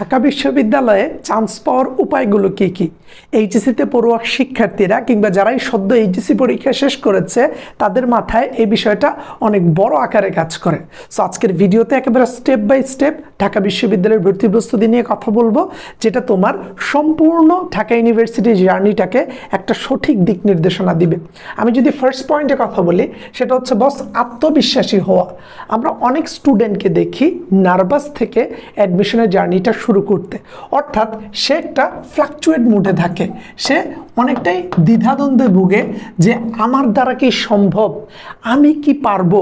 ঢাকা বিশ্ববিদ্যালয়ে চান্স পাওয়ার উপায়গুলো কি কি? এইচএসিতে পড়ুয়া শিক্ষার্থীরা কিংবা যারাই সদ্য এইচএসি পরীক্ষা শেষ করেছে, তাদের মাথায় এই বিষয়টা অনেক বড় আকারে কাজ করে। সো আজকের ভিডিওতে একেবারে স্টেপ বাই স্টেপ ঢাকা বিশ্ববিদ্যালয়ের ভর্তি প্রস্তুতি নিয়ে কথা বলব, যেটা তোমার সম্পূর্ণ ঢাকা ইউনিভার্সিটির জার্নিটাকে একটা সঠিক দিক নির্দেশনা দিবে। আমি যদি ফার্স্ট পয়েন্টে কথা বলি, সেটা হচ্ছে বস আত্মবিশ্বাসী হওয়া। আমরা অনেক স্টুডেন্টকে দেখি নার্ভাস থেকে অ্যাডমিশনের জার্নিটা শুরু করতে। অর্থাৎ সে একটা ফ্লাকচুয়েট মুডে থাকে। সে অনেকটাই দ্বিধাদ্বন্দ্বে ভুগে যে আমার দ্বারা কি সম্ভব? আমি কি পারব?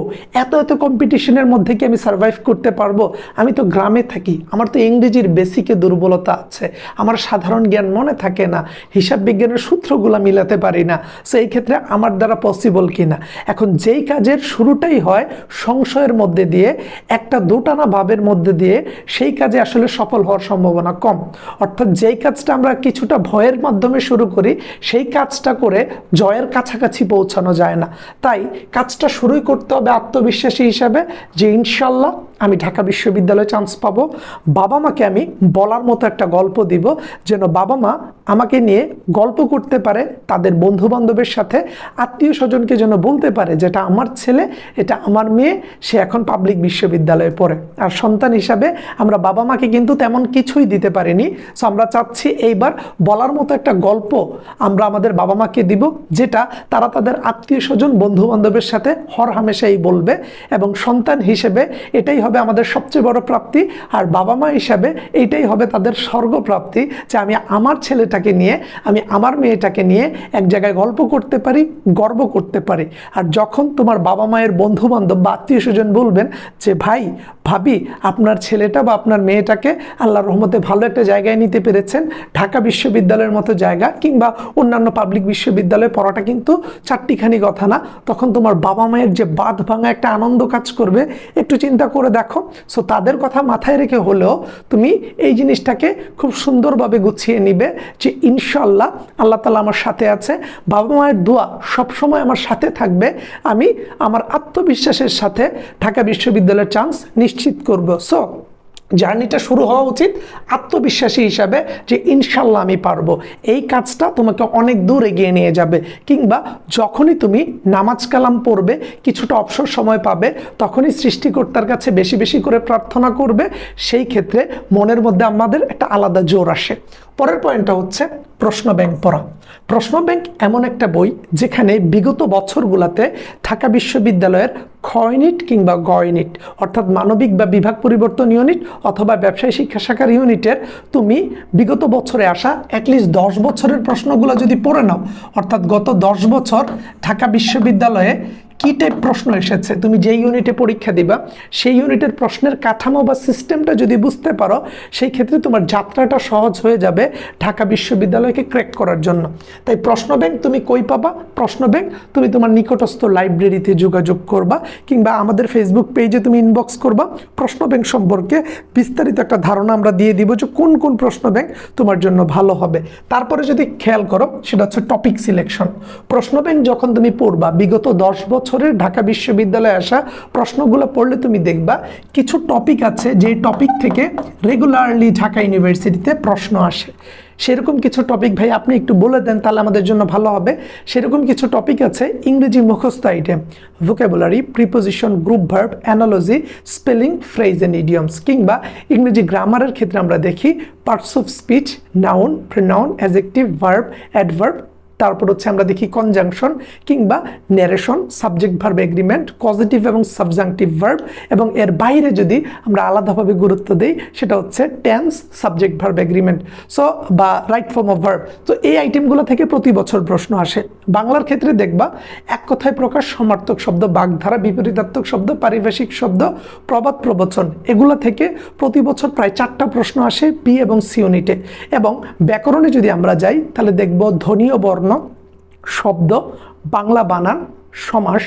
এত এত কম্পিটিশনের মধ্যে কি আমি সার্ভাইভ করতে পারব? আমি তো গ্রামে থাকি, আমার তো ইংরেজির বেসিকে দুর্বলতা আছে, আমার সাধারণ জ্ঞান মনে থাকে না, হিসাব বিজ্ঞানের সূত্রগুলো মিলাতে পারি না সো এই ক্ষেত্রে আমার দ্বারা পসিবল কি না এখন যেই কাজের শুরুটাই হয় সংশয়ের মধ্যে দিয়ে, একটা দুটানা ভাবের মধ্যে দিয়ে, সেই কাজে আসলে সফল হওয়ার সম্ভাবনা কম। অর্থাৎ যেই কাজটা আমরা কিছুটা ভয়ের মাধ্যমে শুরু করি, সেই কাজটা করে জয়ের কাছাকাছি পৌঁছানো যায় না। তাই কাজটা শুরুই করতে হবে আত্মবিশ্বাসী হিসাবে যে ইনশাল্লাহ আমি ঢাকা বিশ্ববিদ্যালয়ে চান্স পাবো। বাবা মাকে আমি বলার মতো একটা গল্প দিব, যেন বাবা মা আমাকে নিয়ে গল্প করতে পারে তাদের বন্ধু বান্ধবের সাথে, আত্মীয় স্বজনকে যেন বলতে পারে যেটা আমার ছেলে, এটা আমার মেয়ে, সে এখন পাবলিক বিশ্ববিদ্যালয়ে পড়ে। আর সন্তান হিসাবে আমরা বাবা মাকে কিন্তু তেমন কিছুই দিতে পারিনি। সো আমরা চাচ্ছি এইবার বলার মতো একটা গল্প আমরা আমাদের বাবা মাকে দিব, যেটা তারা তাদের আত্মীয় স্বজন বন্ধু বান্ধবের সাথে হর হামেশাই বলবে এবং সন্তান হিসেবে এটাই হবে আমাদের সবচেয়ে বড় প্রাপ্তি, আর বাবা মা হিসাবে এইটাই হবে তাদের স্বর্গপ্রাপ্তি যে আমি আমার ছেলেটাকে নিয়ে, আমি আমার মেয়েটাকে নিয়ে এক জায়গায় গল্প করতে পারি, গর্ব করতে পারি। আর যখন তোমার বাবা মায়ের বন্ধু বান্ধব বা আত্মীয় স্বজন বলবেন যে, ভাই, ভাবি, আপনার ছেলেটা বা আপনার মেয়েটাকে আল্লাহ রহমতে ভালো একটা জায়গায় নিতে পেরেছেন, ঢাকা বিশ্ববিদ্যালয়ের মতো জায়গা কিংবা অন্যান্য পাবলিক বিশ্ববিদ্যালয়ে পড়াটা কিন্তু চারটিখানি কথা না। তখন তোমার বাবা মায়ের যে বাদ ভাঙা একটা আনন্দ কাজ করবে, একটু চিন্তা করে দেখো সো তাদের কথা মাথায় রেখে হলেও তুমি এই জিনিসটাকে খুব সুন্দরভাবে গুছিয়ে নিবে যে ইনশাল্লাহ আল্লাহ তালা আমার সাথে আছে। বাবা মায়ের দোয়া সবসময় আমার সাথে থাকবে। আমি আমার আত্মবিশ্বাসের সাথে ঢাকা বিশ্ববিদ্যালয়ের চান্স নিশ্চিত করব। সো জার্নিটা শুরু হওয়া উচিত আত্মবিশ্বাসী হিসাবে যে ইনশাল্লাহ আমি পারব। এই কাজটা তোমাকে অনেক দূর এগিয়ে নিয়ে যাবে। কিংবা যখনই তুমি নামাজ কালাম পড়বে, কিছুটা অবসর সময় পাবে, তখনই সৃষ্টিকর্তার কাছে বেশি বেশি করে প্রার্থনা করবে। সেই ক্ষেত্রে মনের মধ্যে আমাদের একটা আলাদা জোর আসে। পরের পয়েন্টটা হচ্ছে প্রশ্ন ব্যাংক পড়া। প্রশ্ন ব্যাংক এমন একটা বই যেখানে বিগত বছরগুলোতে ঢাকা বিশ্ববিদ্যালয়ের খয়নিট কিংবা গয়নিট, অর্থাৎ মানবিক বা বিভাগ পরিবর্তন ইউনিট অথবা ব্যবসায়ী শিক্ষা শাখার ইউনিটের তুমি বিগত বছরে আসা অ্যাটলিস্ট দশ বছরের প্রশ্নগুলো যদি পড়ে নাও, অর্থাৎ গত দশ বছর ঢাকা বিশ্ববিদ্যালয়ে কী টাইপ প্রশ্ন এসেছে? তুমি যে ইউনিটে পরীক্ষা দিবা, সেই ইউনিটের প্রশ্নের কাঠামো বা সিস্টেমটা যদি বুঝতে পারো, সেই ক্ষেত্রে তোমার যাত্রাটা সহজ হয়ে যাবে ঢাকা বিশ্ববিদ্যালয়কে ক্র্যাক করার জন্য। তাই প্রশ্ন ব্যাংক তুমি কই পাবা? প্রশ্ন ব্যাংক তুমি তোমার নিকটস্থ লাইব্রেরিতে যোগাযোগ করবা কিংবা আমাদের ফেসবুক পেজে তুমি ইনবক্স করবা। প্রশ্ন ব্যাংক সম্পর্কে বিস্তারিত একটা ধারণা আমরা দিয়ে দিব যে কোন কোন প্রশ্ন ব্যাংক তোমার জন্য ভালো হবে। তারপরে যদি খেয়াল করো, সেটা হচ্ছে টপিক সিলেকশন প্রশ্ন ব্যাংক যখন তুমি পড়বা, বিগত দশ বছর বছরের ঢাকা বিশ্ববিদ্যালয়ে আসা প্রশ্নগুলো পড়লে তুমি দেখবা, কিছু টপিক আছে যে টপিক থেকে রেগুলারলি ঢাকা ইউনিভার্সিটিতে প্রশ্ন আসে। সেরকম কিছু টপিক ভাই আপনি একটু বলে দেন, তাহলে আমাদের জন্য ভালো হবে। সেরকম কিছু টপিক আছে ইংরেজি মুখস্থ item vocabulary preposition group verb analogy spelling phrase and idioms কিংবা ইংরেজি গ্রামারের ক্ষেত্রে আমরা দেখি parts of speech noun pronoun adjective verb adverb তারপর হচ্ছে আমরা দেখি কনজাংশন কিংবা narration subject verb agreement positive এবং সাবজাংটিভ ভার্ব এবং এর বাইরে যদি আমরা আলাদাভাবে গুরুত্ব দিই, সেটা হচ্ছে tense subject verb agreement so বা রাইট ফর্ম অফ ভার্ব তো এই আইটেমগুলো থেকে প্রতি বছর প্রশ্ন আসে। বাংলার ক্ষেত্রে দেখবা, এক কথায় প্রকাশ সমার্থক শব্দ, বাগধারা, বিপরীতাত্মক শব্দ, পারিভাষিক শব্দ, প্রবাদ, প্রবচন, এগুলো থেকে প্রতি বছর প্রায় চারটা প্রশ্ন আসে পি এবং সি ইউনিটে এবং ব্যাকরণে যদি আমরা যাই, তাহলে দেখব ধ্বনীয় বর্ণ শব্দ বাংলা বানান সমাস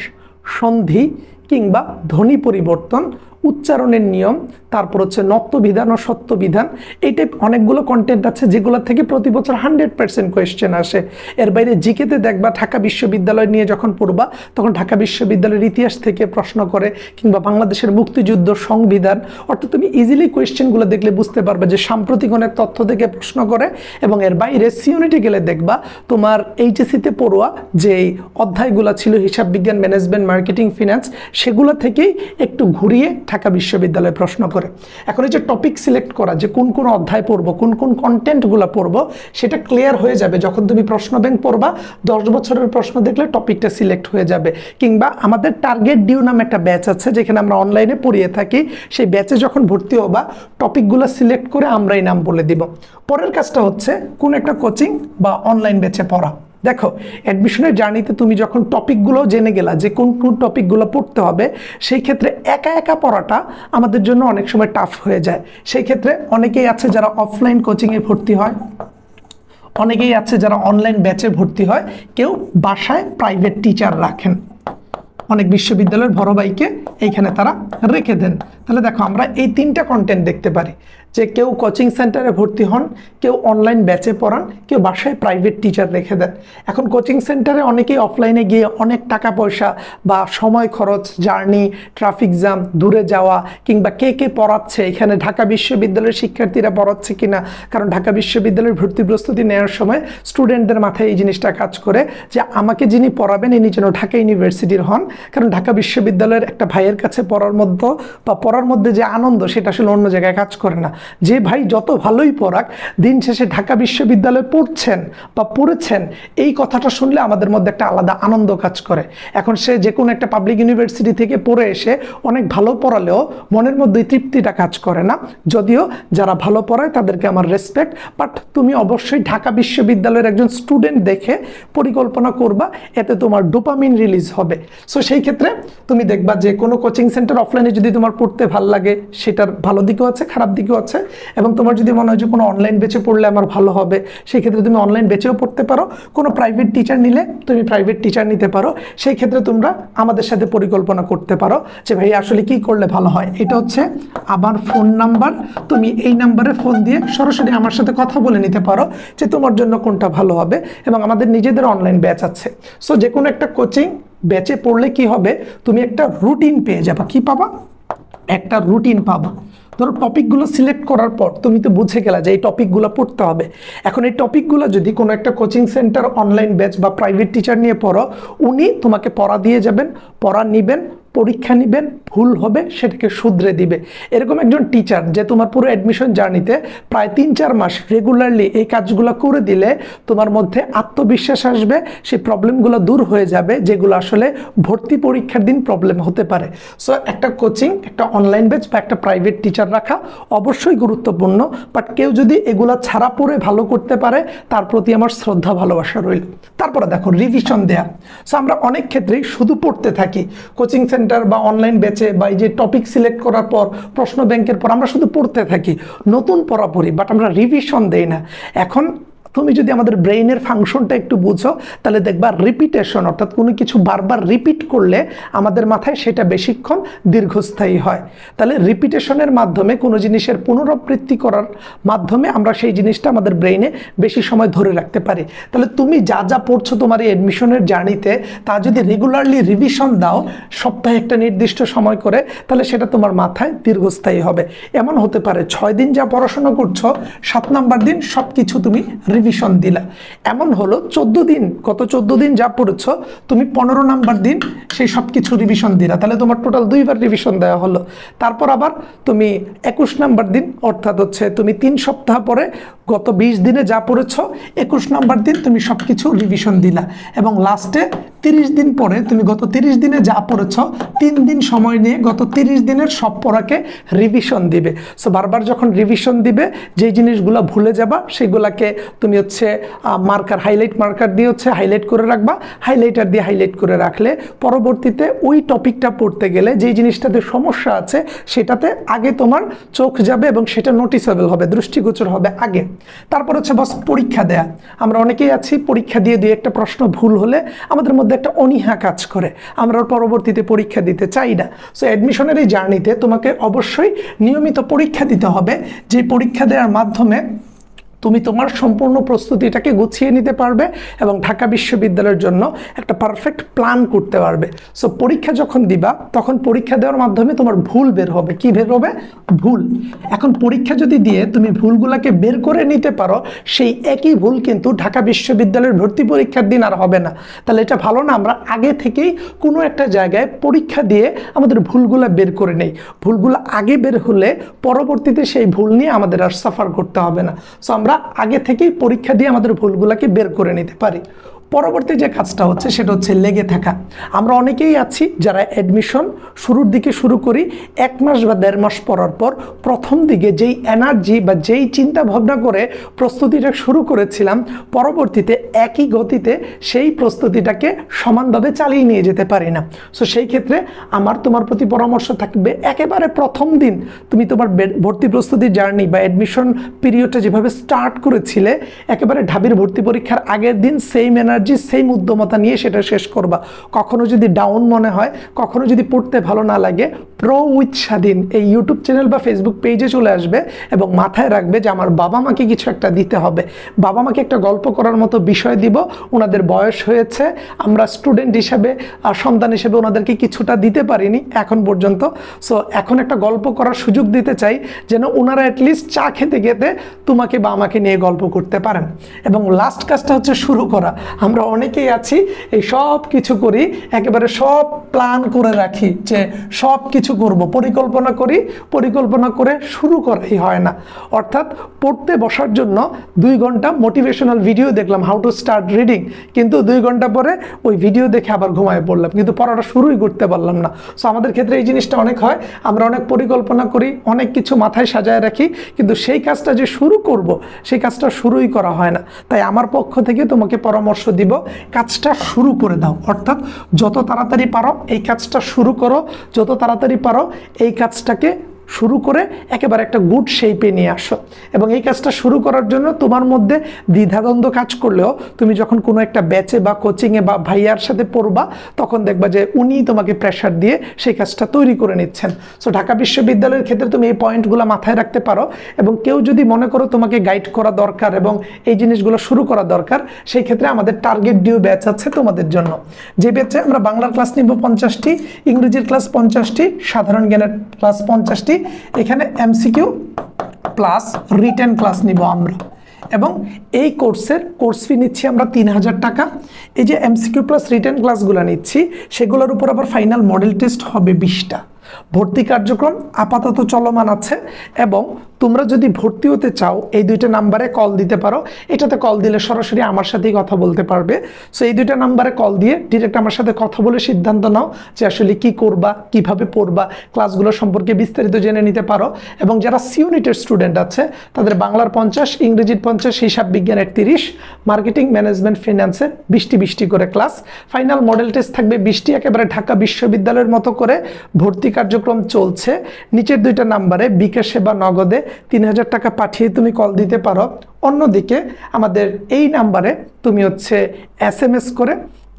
সন্ধি কিংবা ধ্বনি পরিবর্তন উচ্চারণের নিয়ম, তারপর হচ্ছে নত্য বিধান ও সত্য বিধান এই টাইপ অনেকগুলো কন্টেন্ট আছে যেগুলো থেকে প্রতি বছর হান্ড্রেড পার্সেন্ট কোয়েশ্চেন আসে। এর বাইরে জিকেতে দেখবা ঢাকা বিশ্ববিদ্যালয় নিয়ে যখন পড়বা, তখন ঢাকা বিশ্ববিদ্যালয়ের ইতিহাস থেকে প্রশ্ন করে, কিংবা বাংলাদেশের মুক্তিযুদ্ধ সংবিধান, অর্থাৎ তুমি ইজিলি কোয়েশ্চেনগুলো দেখলে বুঝতে পারবে যে সাম্প্রতিক অনেক তথ্য থেকে প্রশ্ন করে, এবং এর বাইরে সিউনিটি গেলে দেখবা তোমার এইচএসিতে পড়ুয়া যে অধ্যায়গুলো ছিল হিসাব বিজ্ঞান ম্যানেজমেন্ট মার্কেটিং ফিনান্স সেগুলো থেকেই একটু ঘুরিয়ে ঢাকা বিশ্ববিদ্যালয়ে প্রশ্ন করে। এখন এই যে টপিক সিলেক্ট করা, যে কোন কোন অধ্যায় পড়ব, কোন কোন কন্টেন্টগুলো পড়ব, সেটা ক্লিয়ার হয়ে যাবে যখন তুমি প্রশ্ন ব্যাংক পড়বা, দশ বছরের প্রশ্ন দেখলে টপিকটা সিলেক্ট হয়ে যাবে। কিংবা আমাদের টার্গেট ডিউ নামে একটা ব্যাচ আছে যেখানে আমরা অনলাইনে পড়িয়ে থাকি, সেই ব্যাচে যখন ভর্তি হবা টপিকগুলো সিলেক্ট করে আমরাই নাম বলে দিব। পরের কাজটা হচ্ছে কোন একটা কোচিং বা অনলাইন ব্যাচে পড়া। দেখো অ্যাডমিশনের জার্নিতে তুমি যখন টপিকগুলো জেনে গেলা, যে কোন কোন টপিকগুলো পড়তে হবে, সেই ক্ষেত্রে একা একা পড়াটা আমাদের জন্য অনেক সময় টাফ হয়ে যায়। সেই ক্ষেত্রে অনেকেই আছে যারা অফলাইন কোচিংয়ে ভর্তি হয়, অনেকেই আছে যারা অনলাইন ব্যাচে ভর্তি হয়, কেউ বাসায় প্রাইভেট টিচার রাখেন। অনেক বিশ্ববিদ্যালয়ের ভাইকে এইখানে তারা রেখে দেন। তাহলে দেখো, আমরা এই তিনটা কন্টেন্ট দেখতে পারি। যে কেউ কোচিং সেন্টারে ভর্তি হন, কেউ অনলাইন ব্যাচে পড়ান, কেউ বাসায় প্রাইভেট টিচার রেখে দেন। এখন কোচিং সেন্টারে অনেকেই অফলাইনে গিয়ে অনেক টাকা পয়সা বা সময় খরচ জার্নি ট্রাফিক জ্যাম দূরে যাওয়া কিংবা কে কে পড়াচ্ছে, এখানে ঢাকা বিশ্ববিদ্যালয়ের শিক্ষার্থীরা পড়াচ্ছে কিনা, কারণ ঢাকা বিশ্ববিদ্যালয়ের ভর্তি প্রস্তুতি নেওয়ার সময় স্টুডেন্টদের মাথায় এই জিনিসটা কাজ করে যে আমাকে যিনি পড়াবেন, ইনি যেন ঢাকা ইউনিভার্সিটির হন। কারণ ঢাকা বিশ্ববিদ্যালয়ের একটা ভাইয়ের কাছে পড়ার মধ্যে বা পড়ার মধ্যে যে আনন্দ, সেটা আসলে অন্য জায়গায় কাজ করে না। যে ভাই যত ভালোই পড়াক, দিন শেষে ঢাকা বিশ্ববিদ্যালয়ে পড়ছেন বা পড়েছেন, এই কথাটা শুনলে আমাদের মধ্যে একটা আলাদা আনন্দ কাজ করে। এখন সে যে কোনো একটা পাবলিক ইউনিভার্সিটি থেকে পড়ে এসে অনেক ভালো পড়ালেও মনের মধ্যে তৃপ্তিটা কাজ করে না। যদিও যারা ভালো পড়ায় তাদেরকে আমার রেসপেক্ট বাট তুমি অবশ্যই ঢাকা বিশ্ববিদ্যালয়ের একজন স্টুডেন্ট দেখে পরিকল্পনা করবা, এতে তোমার ডোপামিন রিলিজ হবে। সো সেই ক্ষেত্রে তুমি দেখবা যে কোনো কোচিং সেন্টার অফলাইনে যদি তোমার পড়তে ভালো লাগে, সেটার ভালো দিকও আছে, খারাপ দিকও আছে। এবং তোমার যদি মনে হয় যে কোনো অনলাইন বেচে পড়লে আমার ভালো হবে সেই ক্ষেত্রে তুমি অনলাইন বেচেও পড়তে পারো। কোনো প্রাইভেট টিচার নিলে তুমি প্রাইভেট টিচার নিতে পারো। সেই ক্ষেত্রে তোমরা আমাদের সাথে পরিকল্পনা করতে পারো যে, ভাই, আসলে কি করলে ভালো হয়? এটা হচ্ছে আমার ফোন নাম্বার তুমি এই নাম্বারে ফোন দিয়ে সরাসরি আমার সাথে কথা বলে নিতে পারো যে, তোমার জন্য কোনটা ভালো হবে? এবং আমাদের নিজেদের অনলাইন ব্যাচ আছে। সো যে কোনো একটা কোচিং ব্যাচে পড়লে কি হবে? তুমি একটা রুটিন পেয়ে যাবা। কি পাবা? একটা রুটিন পাবা। ধরো টপিকগুলো সিলেক্ট করার পর তুমি তো বুঝে গেলা যে এই টপিকগুলো পড়তে হবে। এখন এই টপিকগুলো যদি কোনো একটা কোচিং সেন্টার অনলাইন ব্যাচ বা প্রাইভেট টিচার নিয়ে পড়ো, উনি তোমাকে পড়া দিয়ে যাবেন, পড়া নেবেন পরীক্ষা নেবেন, ভুল হবে, সেটাকে শুধরে দিবে। এরকম একজন টিচার যে তোমার পুরো অ্যাডমিশন জার্নিতে প্রায় তিন চার মাস রেগুলারলি এই কাজগুলো করে দিলে তোমার মধ্যে আত্মবিশ্বাস আসবে, সেই প্রবলেমগুলো দূর হয়ে যাবে, যেগুলো আসলে ভর্তি পরীক্ষার দিন প্রবলেম হতে পারে। সো একটা কোচিং একটা অনলাইন বেচ বা একটা প্রাইভেট টিচার রাখা অবশ্যই গুরুত্বপূর্ণ বাট কেউ যদি এগুলো ছাড়া পড়ে ভালো করতে পারে, তার প্রতি আমার শ্রদ্ধা, ভালোবাসা রইল। তারপরে দেখো রিভিশন দেয়া। সো আমরা অনেক ক্ষেত্রেই শুধু পড়তে থাকি। কোচিং সেন্টার বা অনলাইন বেচে বা এই যে টপিক সিলেক্ট করার পর, প্রশ্ন ব্যাংকের পর আমরা শুধু পড়তে থাকি। নতুন পড়াপড়ি বাট আমরা রিভিশন দেই না। এখন তুমি যদি আমাদের ব্রেইনের ফাংশনটা একটু বুঝো, তাহলে দেখবা রিপিটেশন অর্থাৎ কোনো কিছু বারবার রিপিট করলে আমাদের মাথায় সেটা বেশিক্ষণ দীর্ঘস্থায়ী হয়। তাহলে রিপিটেশনের মাধ্যমে, কোনো জিনিসের পুনরাবৃত্তি করার মাধ্যমে আমরা সেই জিনিসটা আমাদের ব্রেইনে বেশি সময় ধরে রাখতে পারি। তাহলে তুমি যা যা পড়ছো তোমার এই অ্যাডমিশনের জার্নিতে তা যদি রেগুলারলি রিভিশন দাও, সপ্তাহে একটা নির্দিষ্ট সময় করে, তাহলে সেটা তোমার মাথায় দীর্ঘস্থায়ী হবে। এমন হতে পারে, ছয় দিন যা পড়াশোনা করছ, সাত নাম্বার দিন সব কিছু তুমি রিভিশন দিলা। এমন হলো, চোদ্দ দিন, গত চোদ্দ দিন যা পড়েছ, তুমি পনেরো নাম্বার দিন সেই সব কিছু রিভিশন দিলা। তাহলে তোমার টোটাল দুইবার রিভিশন দেওয়া হলো। তারপর আবার তুমি একুশ নাম্বার দিন, অর্থাৎ হচ্ছে তুমি তিন সপ্তাহ পরে গত বিশ দিনে যা পড়েছ, একুশ নাম্বার দিন তুমি সব কিছু রিভিশন দিলা। এবং লাস্টে তিরিশ দিন পরে তুমি গত তিরিশ দিনে যা পড়েছ, তিন দিন সময় নিয়ে গত তিরিশ দিনের সব পড়াকে রিভিশন দিবে। সো বারবার যখন রিভিশন দিবে, যেই জিনিসগুলো ভুলে যাবা, সেগুলাকে তুমি তুমি হচ্ছে মার্কার হাইলাইট মার্কার দিয়ে হচ্ছে হাইলাইট করে রাখবা। হাইলাইটার দিয়ে হাইলাইট করে রাখলে পরবর্তীতে ওই টপিকটা পড়তে গেলে যেই জিনিসটাতে সমস্যা আছে, সেটাতে আগে তোমার চোখ যাবে এবং সেটা নোটিসেবল হবে, দৃষ্টিগোচর হবে আগে। তারপর হচ্ছে বস পরীক্ষা দেয়া। আমরা অনেকেই আছি, পরীক্ষা দিয়ে দিয়ে একটা প্রশ্ন ভুল হলে আমাদের মধ্যে একটা অনীহা কাজ করে। আমরা পরবর্তীতে পরীক্ষা দিতে চাই না। সো অ্যাডমিশনের এই জার্নিতে তোমাকে অবশ্যই নিয়মিত পরীক্ষা দিতে হবে। যে পরীক্ষা দেওয়ার মাধ্যমে তুমি তোমার সম্পূর্ণ প্রস্তুতিটাকে গুছিয়ে নিতে পারবে এবং ঢাকা বিশ্ববিদ্যালয়ের জন্য একটা পারফেক্ট প্ল্যান করতে পারবে। সো পরীক্ষা যখন দিবা, তখন পরীক্ষা দেওয়ার মাধ্যমে তোমার ভুল বের হবে। কি বের হবে? ভুল। এখন পরীক্ষা যদি দিয়ে তুমি ভুলগুলোকে বের করে নিতে পারো, সেই একই ভুল কিন্তু ঢাকা বিশ্ববিদ্যালয়ের ভর্তি পরীক্ষার দিন আর হবে না। তাহলে এটা ভালো না, আমরা আগে থেকেই কোনো একটা জায়গায় পরীক্ষা দিয়ে আমাদের ভুলগুলো বের করে নেই। ভুলগুলো আগে বের হলে পরবর্তীতে সেই ভুল নিয়ে আমাদের আর সাফার করতে হবে না। সো আমরা আগে থেকেই পরীক্ষা দিয়ে আমাদের ভুলগুলোকে বের করে নিতে পারি। পরবর্তী যে কাজটা হচ্ছে, সেটা হচ্ছে লেগে থাকা। আমরা অনেকেই আছি যারা অ্যাডমিশন শুরুর দিকে শুরু করি, এক মাস বা দেড় মাস পরার পর প্রথম দিকে যেই এনার্জি বা যেই চিন্তা ভাবনা করে প্রস্তুতিটা শুরু করেছিলাম, পরবর্তীতে একই গতিতে সেই প্রস্তুতিটাকে সমানভাবে চালিয়ে নিয়ে যেতে পারি না। সো সেই ক্ষেত্রে আমার তোমার প্রতি পরামর্শ থাকবে, একেবারে প্রথম দিন তুমি তোমার ভর্তি প্রস্তুতি জার্নি বা অ্যাডমিশন পিরিয়ডটা যেভাবে স্টার্ট করেছিলে, একেবারে ঢাবির ভর্তি পরীক্ষার আগের দিন সেম এনার্জি সেম উদ্যমতা নিয়ে সেটা শেষ করবা। কখনো যদি ডাউন মনে হয়, কখনো যদি পড়তে ভালো না লাগে প্রো উইথ স্বাধীন এই ইউটিউব চ্যানেল বা ফেসবুক পেজে চলে আসবে এবং মাথায় রাখবে যে আমার বাবা মাকে কিছু একটা দিতে হবে। বাবা মাকে একটা গল্প করার মতো বিষয় দিব, ওনাদের বয়স হয়েছে, আমরা স্টুডেন্ট হিসাবে আর সন্তান হিসেবে ওনাদেরকে কিছুটা দিতে পারিনি এখন পর্যন্ত। সো এখন একটা গল্প করার সুযোগ দিতে চাই যেন ওনারা অ্যাটলিস্ট চা খেতে খেতে তোমাকে বা আমাকে নিয়ে গল্প করতে পারেন। এবং লাস্ট কাজটা হচ্ছে শুরু করা। আমরা অনেকেই আছি, এই সব কিছু করি, একেবারে সব প্ল্যান করে রাখি যে সব কিছু করব। পরিকল্পনা করি, পরিকল্পনা করে শুরু করাই হয় না। অর্থাৎ পড়তে বসার জন্য দুই ঘণ্টা মোটিভেশনাল ভিডিও দেখলাম হাউ টু স্টার্ট রিডিং কিন্তু দুই ঘণ্টা পরে ওই ভিডিও দেখে আবার ঘুমায় পড়লাম। কিন্তু পড়াটা শুরুই করতে পারলাম না। সো আমাদের ক্ষেত্রে এই জিনিসটা অনেক হয়। আমরা অনেক পরিকল্পনা করি, অনেক কিছু মাথায় সাজায় রাখি, কিন্তু সেই কাজটা যে শুরু করব, সেই কাজটা শুরুই করা হয় না। তাই আমার পক্ষ থেকে তোমাকে পরামর্শ দিব, কাজটা শুরু করে দাও। অর্থাৎ যত তাড়াতাড়ি পারো, এই কাজটা শুরু করো, যত তাড়াতাড়ি পারো, এই কাজটাকে শুরু করে একেবারে একটা গুড শেপে নিয়ে আসো। এবং এই কাজটা শুরু করার জন্য তোমার মধ্যে দ্বিধাদ্বন্দ্ব কাজ করলেও তুমি যখন কোনো একটা ব্যাচে বা কোচিংয়ে বা ভাইয়ার সাথে পড়বা, তখন দেখবা যে উনি তোমাকে প্রেশার দিয়ে সেই কাজটা তৈরি করে নিচ্ছেন। সো ঢাকা বিশ্ববিদ্যালয়ের ক্ষেত্রে তুমি এই পয়েন্টগুলো মাথায় রাখতে পারো এবং কেউ যদি মনে করো তোমাকে গাইড করা দরকার এবং এই জিনিসগুলো শুরু করা দরকার, সেই ক্ষেত্রে আমাদের টার্গেট ডিউ ব্যাচ আছে তোমাদের জন্য। যে ব্যাচে আমরা বাংলার ক্লাস নিব পঞ্চাশটি, ইংরেজির ক্লাস পঞ্চাশটি, সাধারণ জ্ঞানের ক্লাস পঞ্চাশটি এখানে এমসিকিউ প্লাস রিটার্ন ক্লাস নিব আমরা। এবং এই কোর্সের কোর্স ফি নিচ্ছি আমরা তিন হাজার টাকা। এই যে এমসিকিউ প্লাস রিটার্ন ক্লাসগুলো নিচ্ছি, সেগুলোর উপর আবার ফাইনাল মডেল টেস্ট হবে বিশটা। ভর্তি কার্যক্রম আপাতত চলমান আছে এবং তোমরা যদি ভর্তি হতে চাও, এই দুইটা নাম্বারে কল দিতে পারো। এটাতে কল দিলে সরাসরি আমার সাথেই কথা বলতে পারবে। সো এই দুইটা নাম্বারে কল দিয়ে ডিরেক্ট আমার সাথে কথা বলে সিদ্ধান্ত নাও যে আসলে কি করবা, কীভাবে পড়বা ক্লাসগুলো সম্পর্কে বিস্তারিত জেনে নিতে পারো। এবং যারা সিউনিটের স্টুডেন্ট আছে, তাদের বাংলার পঞ্চাশ, ইংরেজির পঞ্চাশ, হিসাব বিজ্ঞানের তিরিশ মার্কেটিং ম্যানেজমেন্ট ফিনান্সের বিশটি বিশটি করে ক্লাস ফাইনাল মডেল টেস্ট থাকবে বিশটি একেবারে ঢাকা বিশ্ববিদ্যালয়ের মতো করে। ভর্তি কার্যক্রম চলছে। নিচের দুইটা নাম্বারে বিকাশে বা নগদে তিন হাজার টাকা পাঠিয়ে তুমি কল দিতে পারো। অন্যদিকে আমাদের এই নাম্বারে তুমি হচ্ছে এস করে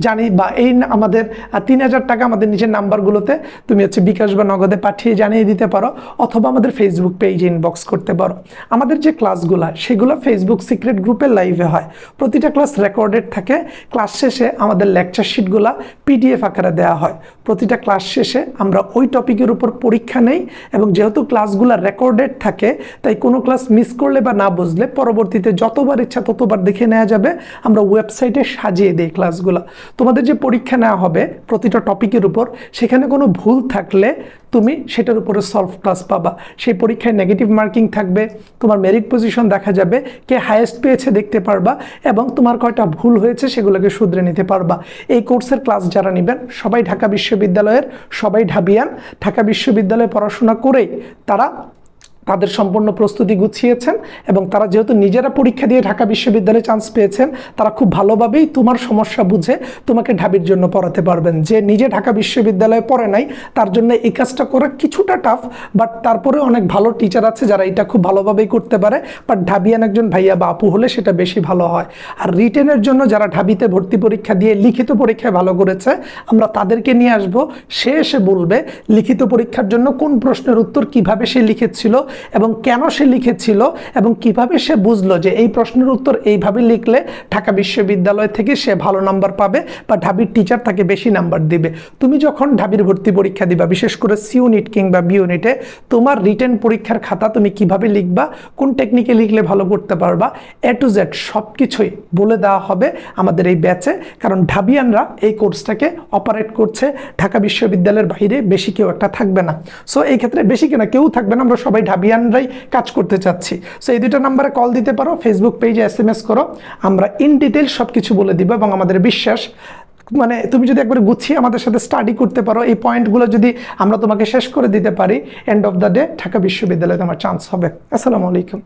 জানি বা এই আমাদের তিন হাজার টাকা আমাদের নিচের নাম্বারগুলোতে তুমি হচ্ছে বিকাশ বা নগদে পাঠিয়ে জানিয়ে দিতে পারো, অথবা আমাদের ফেসবুক পেজে ইনবক্স করতে পারো। আমাদের যে ক্লাসগুলো সেগুলো ফেসবুক সিক্রেট গ্রুপে লাইভে হয়। প্রতিটা ক্লাস রেকর্ডেড থাকে। ক্লাস শেষে আমাদের লেকচার শিটগুলো পিডিএফ আকারে দেওয়া হয়। প্রতিটা ক্লাস শেষে আমরা ওই টপিকের উপর পরীক্ষা নেই, এবং যেহেতু ক্লাসগুলো রেকর্ডেড থাকে, তাই কোনো ক্লাস মিস করলে বা না বুঝলে, পরবর্তীতে যতবার ইচ্ছা ততবার দেখে নেওয়া যাবে। আমরা ওয়েবসাইটে সাজিয়ে দিই ক্লাসগুলো তোমাদের যে পরীক্ষা নেওয়া হবে প্রতিটা টপিকের উপর, সেখানে কোনো ভুল থাকলে তুমি সেটার উপরে সলভ ক্লাস পাবা। সেই পরীক্ষায় নেগেটিভ মার্কিং থাকবে, তোমার মেরিট পজিশন দেখা যাবে, কে হায়েস্ট পেয়েছে দেখতে পারবা, এবং তোমার কয়টা ভুল হয়েছে সেগুলোকে শুধরে নিতে পারবা। এই কোর্সের ক্লাস যারা নেবেন, সবাই ঢাকা বিশ্ববিদ্যালয়ের, সবাই ঢাবিয়ান। ঢাকা বিশ্ববিদ্যালয়ে পড়াশোনা করেই তারা তাদের সম্পূর্ণ প্রস্তুতি গুছিয়েছেন এবং তারা যেহেতু নিজেরা পরীক্ষা দিয়ে ঢাকা বিশ্ববিদ্যালয়ে চান্স পেয়েছেন, তারা খুব ভালোভাবেই তোমার সমস্যা বুঝে তোমাকে ঢাবির জন্য পড়াতে পারবেন। যে নিজে ঢাকা বিশ্ববিদ্যালয়ে পড়ে নাই, তার জন্য এই কাজটা করা কিছুটা টাফ বাট তারপরে অনেক ভালো টিচার আছে যারা এটা খুব ভালোভাবেই করতে পারে বাট ঢাবিয়ান একজন ভাইয়া বা আপু হলে সেটা বেশি ভালো হয়। আর রিটেনের জন্য যারা ঢাবিতে ভর্তি পরীক্ষা দিয়ে লিখিত পরীক্ষায় ভালো করেছে, আমরা তাদেরকে নিয়ে আসব, সে এসে বলবে লিখিত পরীক্ষার জন্য কোন প্রশ্নের উত্তর কীভাবে সে লিখেছিল এবং কেন সে লিখেছিল এবং কীভাবে সে বুঝলো যে এই প্রশ্নের উত্তর এইভাবে লিখলে ঢাকা বিশ্ববিদ্যালয় থেকে সে ভালো নাম্বার পাবে বা ঢাবির টিচার তাকে বেশি নাম্বার দিবে? তুমি যখন ঢাবির ভর্তি পরীক্ষা দিবা, বিশেষ করে সি ইউনিট কিংবা বি ইউনিটে তোমার রিটেন পরীক্ষার খাতা তুমি কীভাবে লিখবা, কোন টেকনিকে লিখলে ভালো করতে পারবা এ টু জেড সব কিছুই বলে দেওয়া হবে আমাদের এই ব্যাচে কারণ ঢাবিয়ানরা এই কোর্সটাকে অপারেট করছে, ঢাকা বিশ্ববিদ্যালয়ের বাইরে বেশি কেউ একটা থাকবে না। সো এই ক্ষেত্রে বেশি কেনা কেউ থাকবে না, আমরা সবাই ঢাবিয়ানরাই কাজ করতে চাচ্ছি। সো এই দুটো নাম্বারে কল দিতে পারো ফেসবুক পেজে এস এম এস করো। আমরা ইন ডিটেল সব কিছু বলে দিব এবং আমাদের বিশ্বাস মানে তুমি যদি একবার গুছিয়ে আমাদের সাথে স্টাডি করতে পারো, এই পয়েন্টগুলো যদি আমরা তোমাকে শেষ করে দিতে পারি end of the day Dhaka বিশ্ববিদ্যালয়ে তোমার চান্স হবে। আসসালামু আলাইকুম।